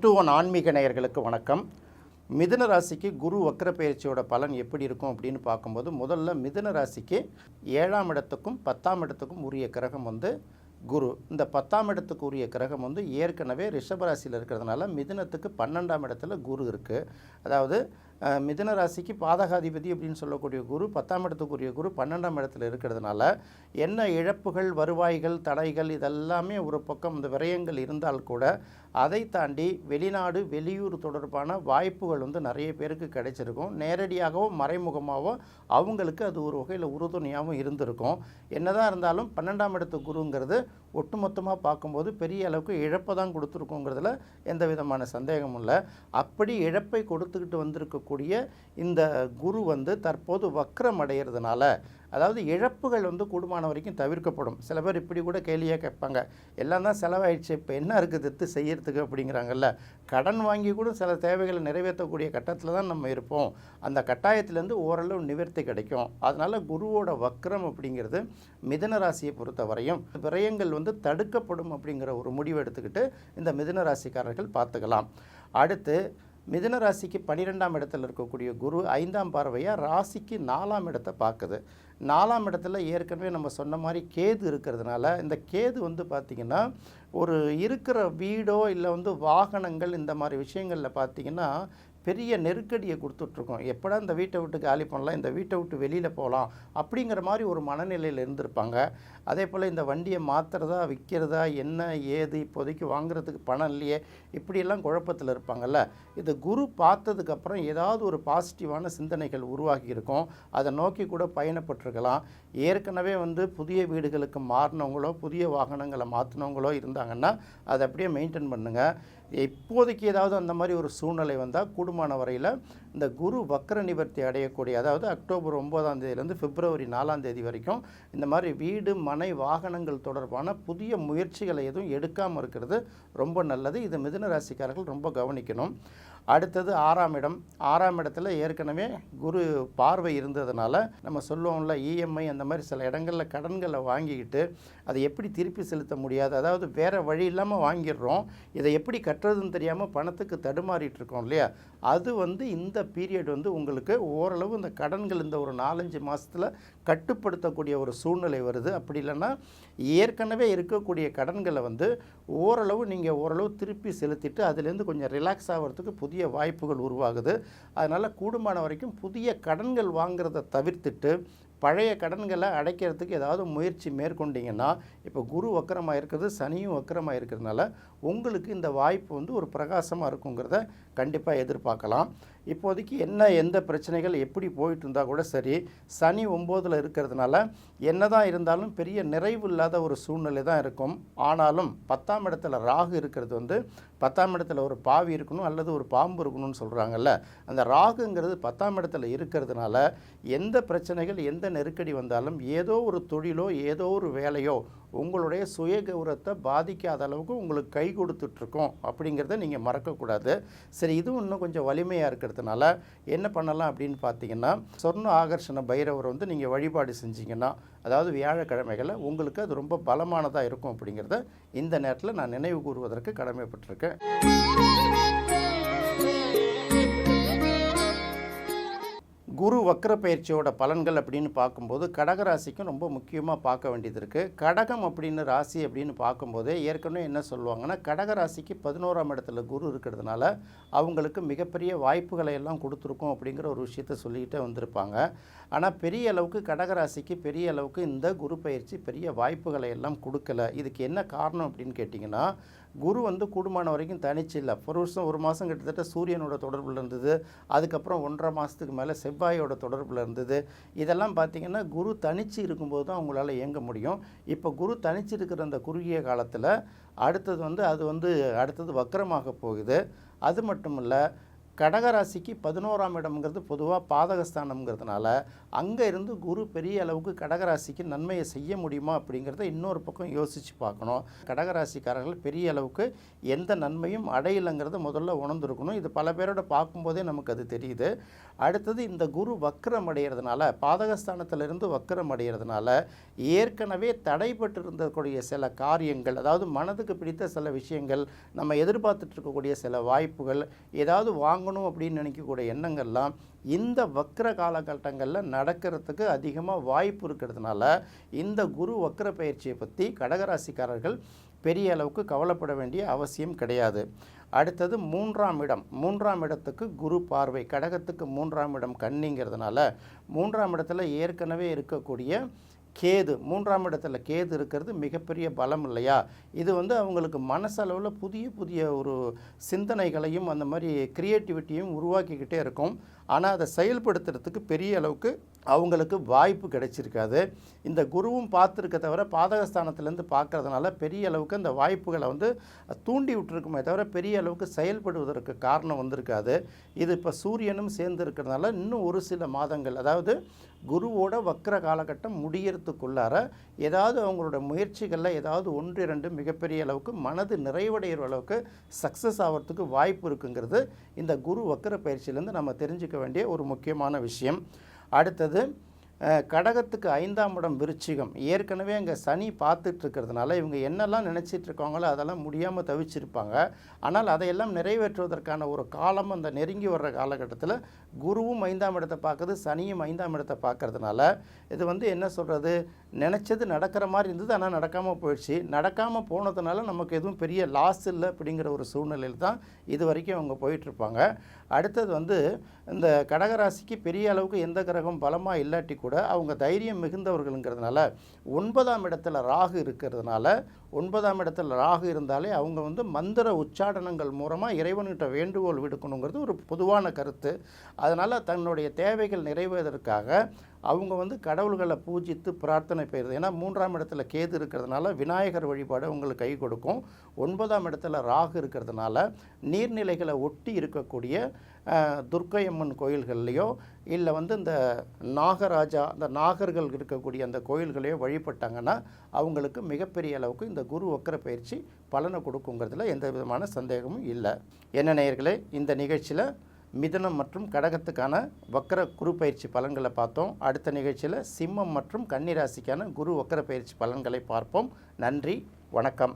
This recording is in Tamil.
ஒன் டு ஒன் ஆன்மீக நேயர்களுக்கு வணக்கம். மிதுன ராசிக்கு குரு வக்கர பயிற்சியோட பலன் எப்படி இருக்கும் அப்படின்னு பார்க்கும்போது முதல்ல மிதுன ராசிக்கு ஏழாம் இடத்துக்கும் பத்தாம் இடத்துக்கும் உரிய கிரகம் வந்து குரு. இந்த பத்தாம் இடத்துக்கு உரிய கிரகம் வந்து ஏற்கனவே ரிஷபராசியில் இருக்கிறதுனால மிதுனத்துக்கு பன்னெண்டாம் இடத்துல குரு இருக்குது அதாவது மிதன ராசிக்கு பாதகாதிபதி அப்படின்னு சொல்லக்கூடிய குரு பத்தாம் இடத்துக்குரிய குரு பன்னெண்டாம் இடத்துல இருக்கிறதுனால என்ன இழப்புகள் வருவாய்கள் தடைகள் இதெல்லாமே ஒரு பக்கம் இந்த விரயங்கள் இருந்தால் கூட அதை தாண்டி வெளிநாடு வெளியூர் தொடர்பான வாய்ப்புகள் வந்து நிறைய பேருக்கு கிடைச்சிருக்கும். நேரடியாகவோ மறைமுகமாகவோ அவங்களுக்கு அது ஒரு வகையில் உறுதுணையாகவும் இருந்திருக்கும். என்னதான் இருந்தாலும் பன்னெண்டாம் இடத்து குருங்கிறது ஒட்டுமொத்தமாக பார்க்கும்போது பெரிய அளவுக்கு இழப்பை தான் கொடுத்துருக்கோங்கிறதுல எந்த விதமான சந்தேகமும் இல்லை. அப்படி இழப்பை கொடுத்துக்கிட்டு இருக்கக்கூடிய இந்த குரு வந்து தற்போது வக்ரம் அடைகிறதுனால அதாவது இழப்புகள் வந்து கூடுமான வரைக்கும் தவிர்க்கப்படும். சில பேர் இப்படி கூட கேள்வியாக கேட்பாங்க. எல்லாம் தான் செலவாயிடுச்சு. இப்போ என்ன இருக்குது தித்து செய்யறதுக்கு அப்படிங்கிறாங்கல்ல. கடன் வாங்கி கூட சில தேவைகளை நிறைவேற்றக்கூடிய கட்டத்தில் தான் நம்ம இருப்போம். அந்த கட்டாயத்திலேருந்து ஓரளவு நிவர்த்தி கிடைக்கும். அதனால் குருவோட வக்ரம் அப்படிங்கிறது மிதுன ராசியை பொறுத்த வரையும் விரயங்கள் வந்து தடுக்கப்படும் அப்படிங்கிற ஒரு முடிவு எடுத்துக்கிட்டு இந்த மிதுன ராசிக்காரர்கள் பார்த்துக்கலாம். அடுத்து மிதுன ராசிக்கு பன்னிரெண்டாம் இடத்துல இருக்கக்கூடிய குரு ஐந்தாம் பார்வையாக ராசிக்கு நாலாம் இடத்தை பார்க்குது. நாலாம் இடத்துல ஏற்கனவே நம்ம சொன்ன மாதிரி கேது இருக்கிறதுனால இந்த கேது வந்து பார்த்திங்கன்னா ஒரு இருக்கிற வீடோ இல்லை வந்து வாகனங்கள் இந்த மாதிரி விஷயங்களில் பார்த்திங்கன்னா பெரிய நெருக்கடியை கொடுத்துட்ருக்கோம். எப்படா இந்த வீட்டை விட்டு காலி பண்ணலாம்? இந்த வீட்டை விட்டு வெளியில் போகலாம்? அப்படிங்கிற மாதிரி ஒரு மனநிலையில் இருந்திருப்பாங்க. அதே போல் இந்த வண்டியை மாற்றுறதா விற்கிறதா என்ன ஏது இப்போதைக்கு வாங்குறதுக்கு பணம் இல்லையே இப்படியெல்லாம் குழப்பத்தில் இருப்பாங்கல்ல. இது குரு பார்த்ததுக்கப்புறம் ஏதாவது ஒரு பாசிட்டிவான சிந்தனைகள் உருவாகி இருக்கும் அதை நோக்கி கூட பயணப்பட்டிருக்கலாம். ஏற்கனவே வந்து புதிய வீடுகளுக்கு மாறினவங்களோ புதிய வாகனங்களை மாற்றினவங்களோ இருந்தாங்கன்னா அதை அப்படியே மெயின்டைன் பண்ணுங்கள் இப்போதைக்கு ஏதாவது அந்த மாதிரி ஒரு சூழ்நிலை வந்தால் கூடுமான வரையில் இந்த குரு வக்கர நிவர்த்தி அடையக்கூடிய அதாவது அக்டோபர் ஒம்போதாம் தேதியிலேருந்து பிப்ரவரி நாலாம் தேதி வரைக்கும் இந்த மாதிரி வீடு மனை வாகனங்கள் தொடர்பான புதிய முயற்சிகளை எதுவும் எடுக்காமல் இருக்கிறது ரொம்ப நல்லது. இது மிதுன ராசிக்காரர்கள் ரொம்ப கவனிக்கணும். அடுத்தது ஆறாம் இடம். ஆறாம் இடத்துல ஏற்கனவே குரு பார்வை இருந்ததுனால நம்ம சொல்லுவோம்ல இஎம்ஐ அந்த மாதிரி சில இடங்களில் கடன்களை வாங்கிக்கிட்டு அதை எப்படி திருப்பி செலுத்த முடியாது? அதாவது வேறு வழி இல்லாமல் வாங்கிடுறோம். இதை எப்படி கட்டுறதுன்னு தெரியாமல் பணத்துக்கு தடுமாறிட்டு இருக்கோம் இல்லையா? அது வந்து இந்த பீரியட் வந்து உங்களுக்கு ஓரளவு இந்த கடன்கள் இந்த ஒரு நாலஞ்சு மாதத்தில் கட்டுப்படுத்தக்கூடிய ஒரு சூழ்நிலை வருது. அப்படி இல்லைன்னா ஏற்கனவே இருக்கக்கூடிய கடன்களை வந்து ஓரளவு நீங்கள் ஓரளவு திருப்பி செலுத்திட்டு அதுலேருந்து கொஞ்சம் ரிலாக்ஸ் ஆகிறதுக்கு புதிய வாய்ப்புகள் உருவாகுது. அதனால் கூடுமான வரைக்கும் புதிய கடன்கள் வாங்குறத தவிர்த்துட்டு பழைய கடன்களை அடைக்கிறதுக்கு ஏதாவது முயற்சி மேற்கொண்டீங்கன்னா இப்போ குரு வக்கரமாக இருக்கிறது சனியும் வக்கரமாக இருக்கிறதுனால உங்களுக்கு இந்த வாய்ப்பு வந்து ஒரு பிரகாசமாக இருக்குங்கிறத கண்டிப்பாக எதிர்பார்க்கலாம். இப்போதைக்கு என்ன எந்த பிரச்சனைகள் எப்படி போயிட்டு இருந்தால் கூட சரி சனி ஒம்போதில் இருக்கிறதுனால என்னதான் இருந்தாலும் பெரிய நிறைவு இல்லாத ஒரு சூழ்நிலை தான் இருக்கும். ஆனாலும் பத்தாம் இடத்துல ராகு இருக்கிறது வந்து பத்தாம் இடத்துல ஒரு பாவி இருக்கணும் அல்லது ஒரு பாம்பு இருக்கணும்னு சொல்கிறாங்கல்ல அந்த ராகுங்கிறது பத்தாம் இடத்துல இருக்கிறதுனால எந்த பிரச்சனைகள் எந்த நெருக்கடி வந்தாலும் ஏதோ ஒரு தொழிலோ ஏதோ ஒரு வேலையோ உங்களுடைய சுய கௌரவத்தை பாதிக்காத அளவுக்கு உங்களுக்கு கை கொடுத்துட்ருக்கோம் அப்படிங்கிறத நீங்கள் மறக்கக்கூடாது. சரி இதுவும் இன்னும் கொஞ்சம் வலிமையாக இருக்கிறதுனால என்ன பண்ணலாம் அப்படின்னு பார்த்தீங்கன்னா சொர்ண ஆகர்ஷண பைரவரை வந்து நீங்கள் வழிபாடு செஞ்சீங்கன்னா அதாவது வியாழக்கிழமைகளில் உங்களுக்கு அது ரொம்ப பலமானதாக இருக்கும் அப்படிங்கிறத இந்த நேரத்தில் நான் நினைவு கூறுவதற்கு கடமைப்பட்டிருக்கேன். குரு வக்கர பயிற்சியோட பலன்கள் அப்படின்னு பார்க்கும்போது கடகராசிக்கும் ரொம்ப முக்கியமாக பார்க்க வேண்டியது இருக்குது கடகம் அப்படின்னு ராசி அப்படின்னு பார்க்கும்போதே ஏற்கனவே என்ன சொல்லுவாங்கன்னா கடகராசிக்கு பதினோராம் இடத்துல குரு இருக்கிறதுனால அவங்களுக்கு மிகப்பெரிய வாய்ப்புகளை எல்லாம் கொடுத்துருக்கோம் அப்படிங்கிற ஒரு விஷயத்த சொல்லிக்கிட்டே வந்திருப்பாங்க. ஆனால் பெரிய அளவுக்கு கடகராசிக்கு பெரிய அளவுக்கு இந்த குரு பயிற்சி பெரிய வாய்ப்புகளை எல்லாம் கொடுக்கல. இதுக்கு என்ன காரணம் அப்படின்னு கேட்டிங்கன்னா குரு வந்து கூடுமான வரைக்கும் தனிச்சு இல்லை. ஒரு வருஷம் ஒரு மாதம் கிட்டத்தட்ட சூரியனோட தொடர்பில் இருந்தது. அதுக்கப்புறம் ஒன்றரை மாதத்துக்கு மேலே செவ்வாய் செவ்வாயோட தொடர்பில் இருந்தது. இதெல்லாம் பார்த்திங்கன்னா குரு தனிச்சு இருக்கும்போது தான் அவங்களால இயங்க முடியும். இப்போ குரு தனிச்சு இருக்கிற அந்த குறுகிய காலத்தில் அடுத்தது வந்து அது வந்து அடுத்தது வக்கரமாக போகுது. அது மட்டும் இல்லை கடகராசிக்கு பதினோராம் இடம்ங்கிறது பொதுவாக பாதகஸ்தானம்ங்கிறதுனால அங்கே இருந்து குரு பெரிய அளவுக்கு கடகராசிக்கு நன்மையை செய்ய முடியுமா அப்படிங்கிறத இன்னொரு பக்கம் யோசித்து பார்க்கணும். கடகராசிக்காரர்கள் பெரிய அளவுக்கு எந்த நன்மையும் அடையலைங்கிறத முதல்ல உணர்ந்துருக்கணும். இது பல பேரோட பார்க்கும்போதே நமக்கு அது தெரியுது. அடுத்தது இந்த குரு வக்கரம் அடைகிறதுனால பாதகஸ்தானத்திலிருந்து வக்கரம் அடைகிறதுனால ஏற்கனவே தடைப்பட்டு இருந்தக்கூடிய சில காரியங்கள் அதாவது மனதுக்கு பிடித்த சில விஷயங்கள் நம்ம எதிர்பார்த்துட்டு இருக்கக்கூடிய சில வாய்ப்புகள் ஏதாவது வாங்கணும் அப்படின்னு நினைக்கக்கூடிய எண்ணங்கள்லாம் இந்த வக்ர காலகட்டங்களில் நடக்கிறதுக்கு அதிகமாக வாய்ப்பு இருக்கிறதுனால இந்த குரு வக்ர பயிற்சியை பற்றி கடகராசிக்காரர்கள் பெரிய அளவுக்கு கவலைப்பட வேண்டிய அவசியம் கிடையாது. அடுத்தது மூன்றாம் இடம். மூன்றாம் இடத்துக்கு குரு பார்வை. கடகத்துக்கு மூன்றாம் இடம் கண்ணிங்கிறதுனால மூன்றாம் இடத்துல ஏற்கனவே இருக்கக்கூடிய கேது மூன்றாம் இடத்துல கேது இருக்கிறது மிகப்பெரிய பலம் இல்லையா? இது வந்து அவங்களுக்கு மனசளவில் புதிய புதிய ஒரு சிந்தனைகளையும் அந்த மாதிரி க்ரியேட்டிவிட்டியும் உருவாக்கிக்கிட்டே இருக்கும். ஆனால் அதை செயல்படுத்துறதுக்கு பெரிய அளவுக்கு அவங்களுக்கு வாய்ப்பு கிடைச்சிருக்காது. இந்த குருவும் பார்த்துருக்க தவிர பாதகஸ்தானத்துலேருந்து பார்க்கறதுனால பெரிய அளவுக்கு அந்த வாய்ப்புகளை வந்து தூண்டி விட்டுருக்குமே தவிர பெரிய அளவுக்கு செயல்படுவதற்கு காரணம் வந்திருக்காது. இது இப்போ சூரியனும் சேர்ந்து இருக்கிறதுனால இன்னும் ஒரு சில மாதங்கள் அதாவது குருவோட வக்கர காலகட்டம் முடியறதுக்குள்ளார ஏதாவது அவங்களோட முயற்சிகளில் ஏதாவது ஒன்று இரண்டு மிகப்பெரிய அளவுக்கு மனது நிறைவடைகிற அளவுக்கு சக்ஸஸ் ஆகிறதுக்கு வாய்ப்பு இருக்குங்கிறது இந்த குரு வக்கர பயிற்சியிலேருந்து நம்ம தெரிஞ்சுக்க வேண்டிய ஒரு முக்கியமான விஷயம். அடுத்தது கடகத்துக்கு ஐந்தாம் இடம் விருச்சிகம். ஏற்கனவே அங்கே சனி பார்த்துட்டு இருக்கிறதுனால இவங்க என்னெல்லாம் நினச்சிட்டு இருக்காங்களோ அதெல்லாம் முடியாமல் தவிச்சிருப்பாங்க. ஆனால் அதையெல்லாம் நிறைவேற்றுவதற்கான ஒரு காலம் அந்த நெருங்கி வர்ற காலகட்டத்தில் குருவும் ஐந்தாம் இடத்தை பார்க்குது சனியும் ஐந்தாம் இடத்தை பார்க்கறதுனால இது வந்து என்ன சொல்கிறது நினச்சது நடக்கிற மாதிரி இருந்தது ஆனால் நடக்காமல் போயிடுச்சு. நடக்காமல் போனதுனால நமக்கு எதுவும் பெரிய லாஸ் இல்லை அப்படிங்கிற ஒரு சூழ்நிலையில் தான் இது வரைக்கும் அவங்க போயிட்டுருப்பாங்க அடுத்தது வந்து இந்த கடகராசிக்கு பெரிய அளவுக்கு எந்த கிரகம் பலமாக இல்லாட்டி கூட கூட அவங்க தைரியம் மிகுந்தவர்களுங்கிறதுனால ஒன்பதாம் இடத்துல ராகு இருக்கிறதுனால ஒன்பதாம் இடத்துல ராகு இருந்தாலே அவங்க வந்து மந்திர உச்சாடனங்கள் மூலமாக இறைவன்கிட்ட வேண்டுகோள் விடுக்கணுங்கிறது ஒரு பொதுவான கருத்து. அதனால் தன்னுடைய தேவைகள் நிறைவேறதற்காக அவங்க வந்து கடவுள்களை பூஜித்து பிரார்த்தனை பெய்யுறது ஏன்னா மூன்றாம் இடத்துல கேது இருக்கிறதுனால விநாயகர் வழிபாடு அவங்களுக்கு கை கொடுக்கும். ஒன்பதாம் இடத்துல ராகு இருக்கிறதுனால நீர்நிலைகளை ஒட்டி இருக்கக்கூடிய துர்க்கையம்மன் கோயில்கள்லையோ இல்லை வந்து இந்த நாகராஜா அந்த நாகர்கள் இருக்கக்கூடிய அந்த கோயில்களையோ வழிபட்டாங்கன்னா அவங்களுக்கு மிகப்பெரிய அளவுக்கு இந்த குரு வக்கர பயிற்சி பலனை கொடுக்குங்கிறதுல எந்த விதமான சந்தேகமும் இல்லை. என்ன நேயர்களே இந்த நிகழ்ச்சியில் மிதனம் மற்றும் கடகத்துக்கான வக்கர குரு பயிற்சி பலன்களை பார்த்தோம். அடுத்த நிகழ்ச்சியில் சிம்மம் மற்றும் கன்னிராசிக்கான குரு வக்கர பயிற்சி பலன்களை பார்ப்போம். நன்றி வணக்கம்.